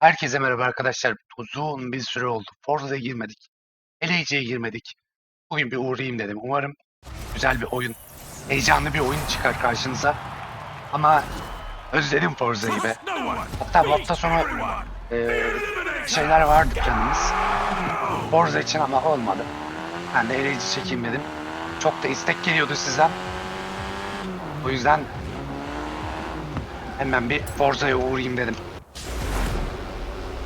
Herkese merhaba arkadaşlar. Uzun bir süre oldu. Forza'ya girmedik. LAC'ye girmedik. Bugün bir uğrayayım dedim. Umarım güzel bir oyun, heyecanlı bir oyun çıkar karşınıza. Ama özledim Forza'yı be. Hatta bu hafta sonu e, şeyler var dükkanımız. Forza için ama olmadı. Ben de LAC çekeyim dedim. Çok da istek geliyordu sizden. O yüzden hemen bir Forza'ya uğrayayım dedim.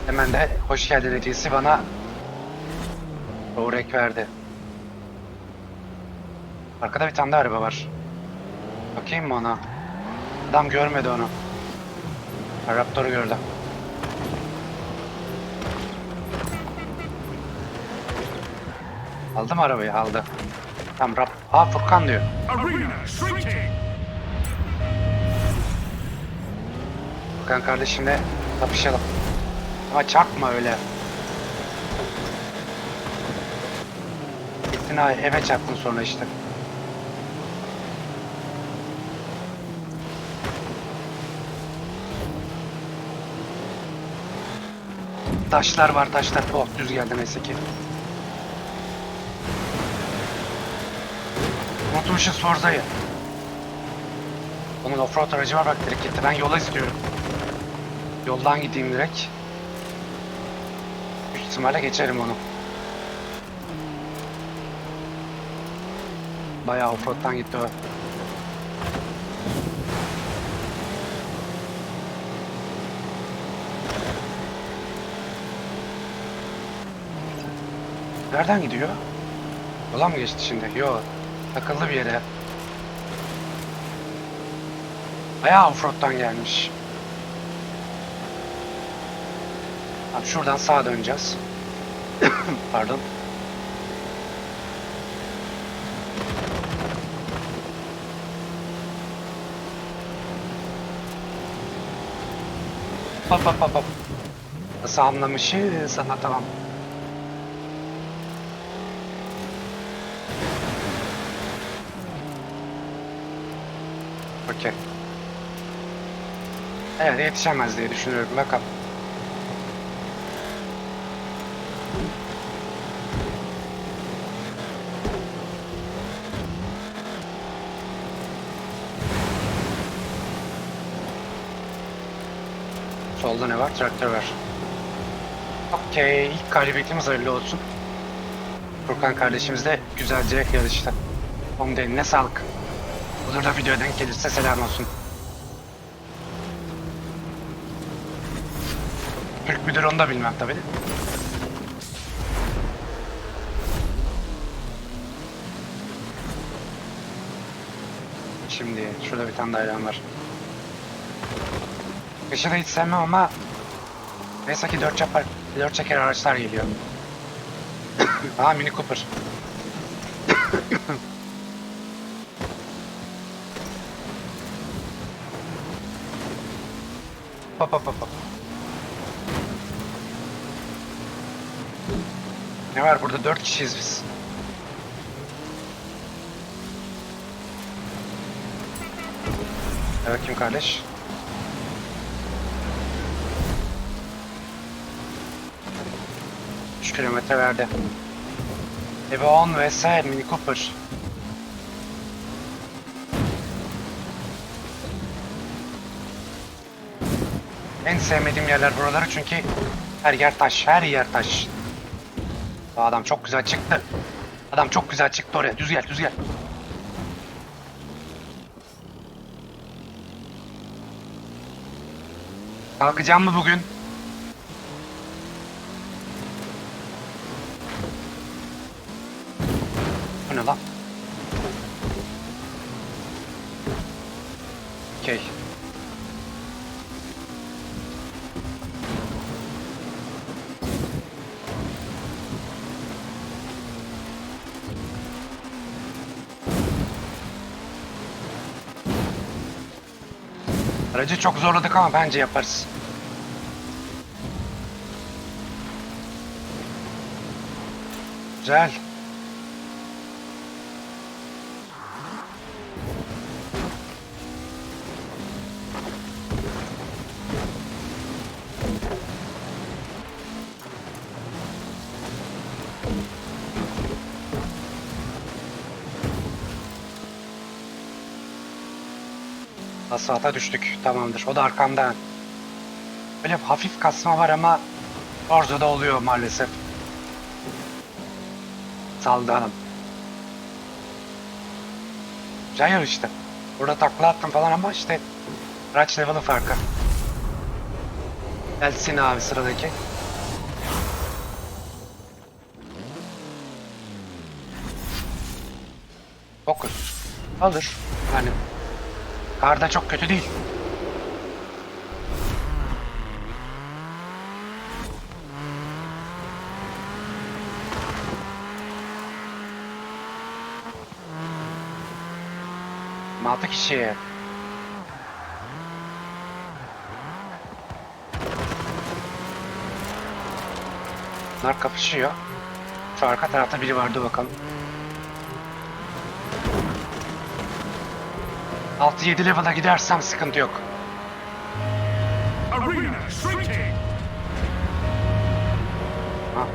Hemen de hoş geldin hediyesi bana Orek verdi. Arkada bir tane de araba var. Bakayım mı ona? Adam görmedi onu. Raptor'u gördü. Aldı mı arabayı? Aldı. Tamam Rap... Aa Furkan diyor. Furkan kardeşimle kapışalım. Ama çarpma öyle. Gittin ha eve çarptın sonra işte. Taşlar var taşlar. Oh düz geldi neyse ki. Unutmuşuz Forza'yı. Onun offroad aracı var bak direkt gitti. Ben yola istiyorum. Yoldan gideyim direkt. İhtimalle geçerim onu. Bayağı offroad'dan gitti o. Nereden gidiyor? Yola mı geçti şimdi? Yok. Takıldı bir yere. Bayağı offroad'dan gelmiş. Abi şuradan sağa döneceğiz. Pardon. Hop hop hop hop. Nasıl anlamışız sana tamam. Okey. Evet yetişemez diye düşünüyorum bakalım. Solda ne var? Traktör var. Okey. ilk galibiyetimiz hayırlı olsun. Furkan kardeşimiz de güzelce yarıştı. Onun eline sağlık. Olur da video denk gelirse selam olsun. Türk müdür onu da bilmem tabii. Şimdi şurada bir tane dairem var. Kışı da hiç sevmem ama neyse ki dört, çapar, dört çeker araçlar geliyor. Aa Mini Cooper. Hop hop hop. Ne var burada? Dört kişiyiz biz. Evet kim kardeş? Üç kilometre verdi. Eve 10 vs Mini Cooper. En sevmediğim yerler buraları çünkü her yer taş, her yer taş. Adam çok güzel çıktı. Adam çok güzel çıktı oraya. Düz gel, düz gel. Kalkacağım mı bugün? Bu ne lan? Okey. Aracı çok zorladık ama bence yaparız. Güzel. Asfalta düştük. Tamamdır. O da arkamda. Böyle hafif kasma var ama Forza'da oluyor maalesef. Saldı hanım. Güzel işte. Burada takla attım falan ama işte araç level'ı farkı. Gelsin abi sıradaki. Fokus. Alır. Yani karda çok kötü değil. Altı kişi. Bunlar kapışıyor. Şu arka tarafta biri vardı bakalım. 6-7 level'a gidersem sıkıntı yok. Arena shrinking. Ha.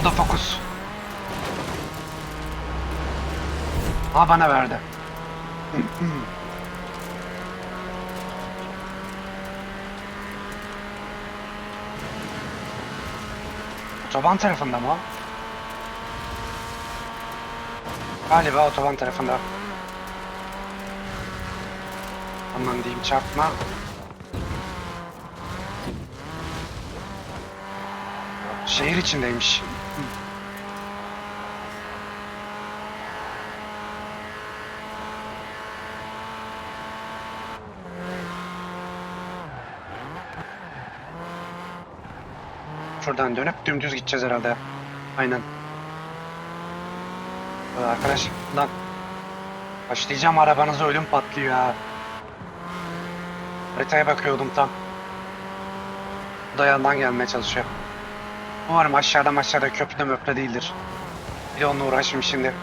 O da fokus. Ha bana verdi. Otoban tarafında mı o? Galiba otoban tarafında. Aman diyeyim çarpma. Şehir içindeymiş. Şuradan dönüp dümdüz gideceğiz herhalde. Aynen. Arkadaş lan başlayacağım arabanıza ölüm patlıyor ha. Haritaya bakıyordum tam. Bu da yandan gelmeye çalışıyor. Umarım aşağıda aşağıda köprüde möprü değildir. Bir de onunla uğraşayım şimdi.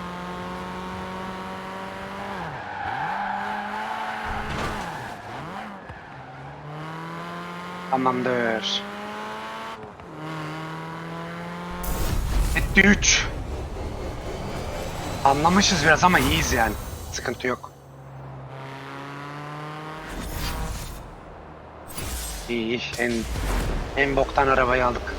Tamamdır. Etti 3. Anlamışız biraz ama iyiyiz yani. Sıkıntı yok. İyi iyi. En, en boktan arabayı aldık.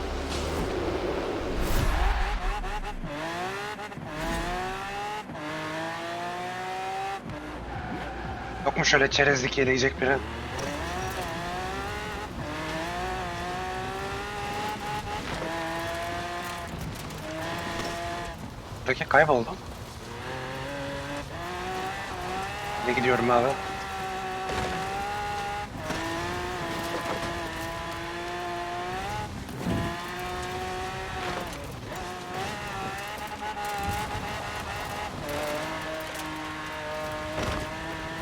Yok mu şöyle çerezlik yeleyecek biri? Buradaki kayboldu. Ne gidiyorum abi?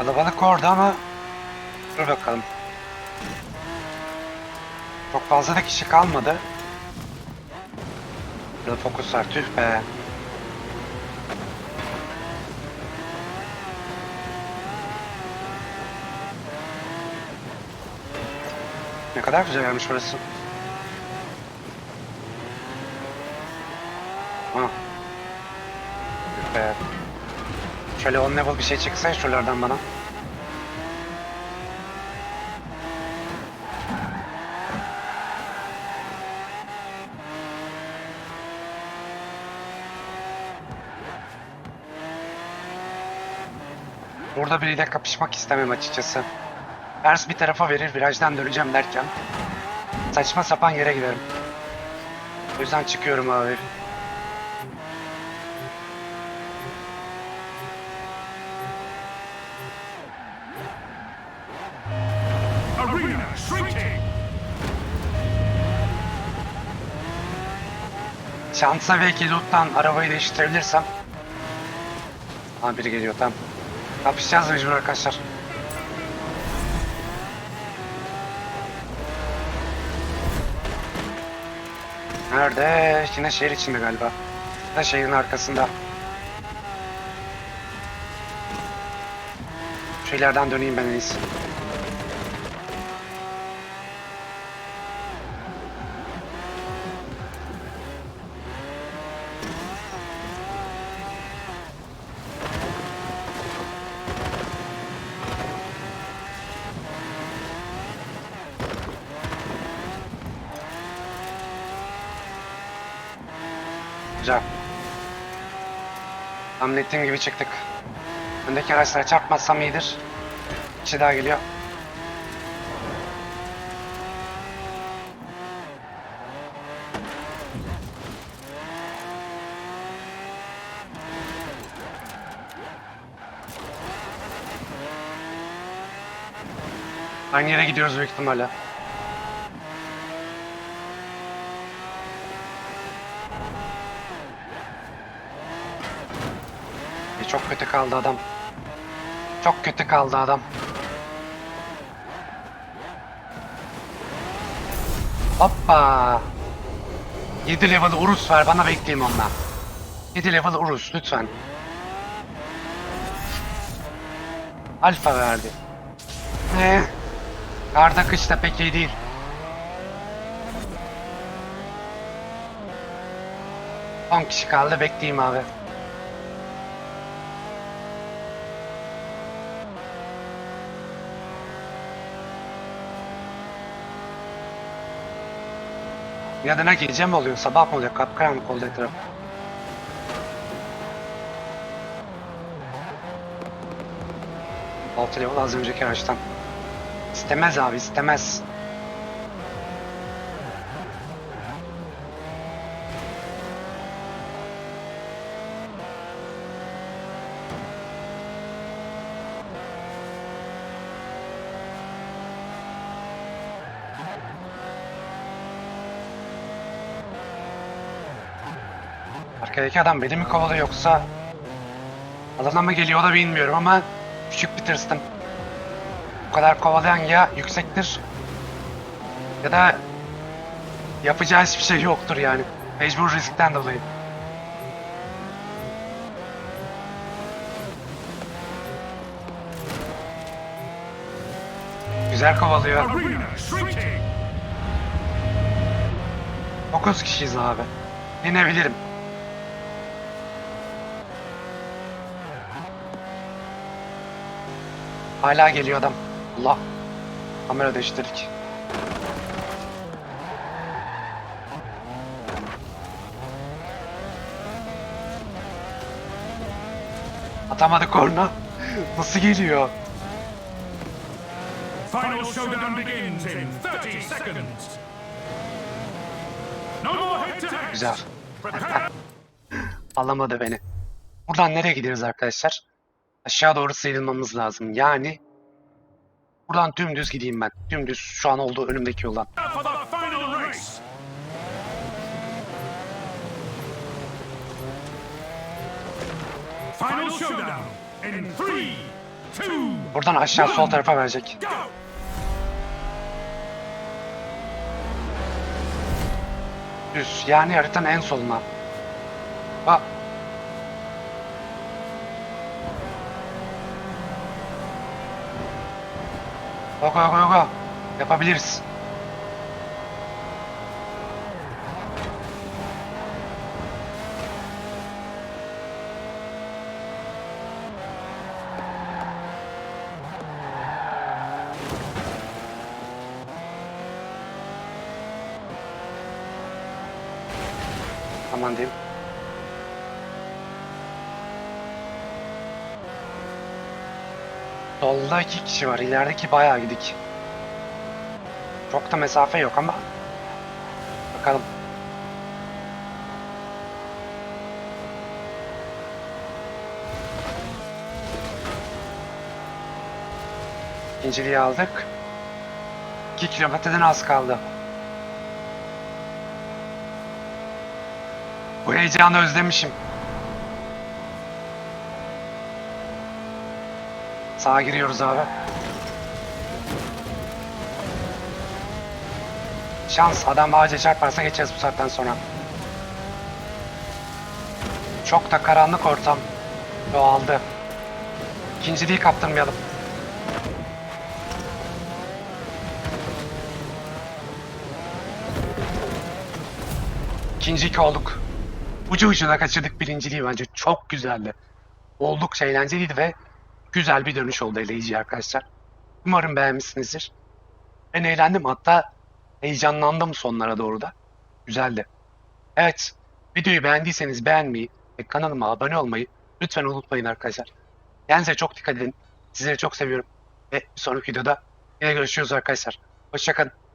Kalabalık orada ama dur bakalım. Çok fazla da kişi kalmadı. Burada fokus var tüh be. Ne kadar güzel yermiş burası. Ha. Şöyle on level bir şey çıksa şuralardan bana. Burada biriyle kapışmak istemem açıkçası. Ters bir tarafa verir, virajdan döneceğim derken saçma sapan yere giderim. O yüzden çıkıyorum abi. Şansa belki loot'tan arabayı değiştirebilirsem. Ha biri geliyor tamam. Kapışacağız mecbur arkadaşlar. Nerede? Yine şehir içinde galiba. Da şehrin arkasında. Şu ileriden döneyim ben en iyisi. Güzel. Tahmin gibi çıktık. Öndeki araçlara çarpmazsam iyidir. Bir kişi daha geliyor. Aynı yere gidiyoruz büyük ihtimalle. Çok kötü kaldı adam. Çok kötü kaldı adam. Hoppa. 7 level Urus ver bana bekleyeyim ondan. 7 level Urus lütfen. Alfa verdi. Ne? Karda kışta pek iyi değil. Son kişi kaldı bekleyeyim abi. Ya da ne gece mi oluyor, sabah mı oluyor, kapkaranlık oldu etraf. Altı level az önceki araçtan. İstemez abi, istemez. Arkadaki adam beni mi kovalıyor yoksa alana mı geliyor da bilmiyorum ama küçük bir tırstım. Bu kadar kovalayan ya yüksektir ya da yapacağı hiçbir şey yoktur yani. Mecbur riskten dolayı. Güzel kovalıyor. Arena shrinking. 9 kişiyiz abi. Yenebilirim. Hala geliyor adam. Allah. Kamera değiştirdik. Atamadı korna. Nasıl geliyor? Final showdown begins in 30 seconds. No more head to head. Güzel. Alamadı beni. Buradan nereye gidiyoruz arkadaşlar? Aşağı doğru sıyrılmamız lazım. Yani buradan dümdüz gideyim ben. Dümdüz şu an olduğu önümdeki yoldan. Buradan aşağı sol tarafa verecek. Düz. Yani haritanın en soluna. Bak. Go go go go. Yapabiliriz. Aman diyeyim. Solda iki kişi var. İlerideki bayağı gidik. Çok da mesafe yok ama. Bakalım. İkinciliği aldık. 2 kilometreden az kaldı. Bu heyecanı özlemişim. Sağa giriyoruz abi. Şans adam ağaca çarparsa geçeceğiz bu saatten sonra. Çok da karanlık ortam. Doğaldı. İkinciliği kaptırmayalım. İkinci iki olduk. Ucu ucuna kaçırdık birinciliği bence. Çok güzeldi. Oldukça eğlenceliydi ve güzel bir dönüş oldu eleyici arkadaşlar. Umarım beğenmişsinizdir. Ben eğlendim hatta heyecanlandım sonlara doğru da. Güzeldi. Evet. Videoyu beğendiyseniz beğenmeyi ve kanalıma abone olmayı lütfen unutmayın arkadaşlar. Kendinize çok dikkat edin. Sizleri çok seviyorum. Ve bir sonraki videoda yine görüşürüz arkadaşlar. Hoşçakalın.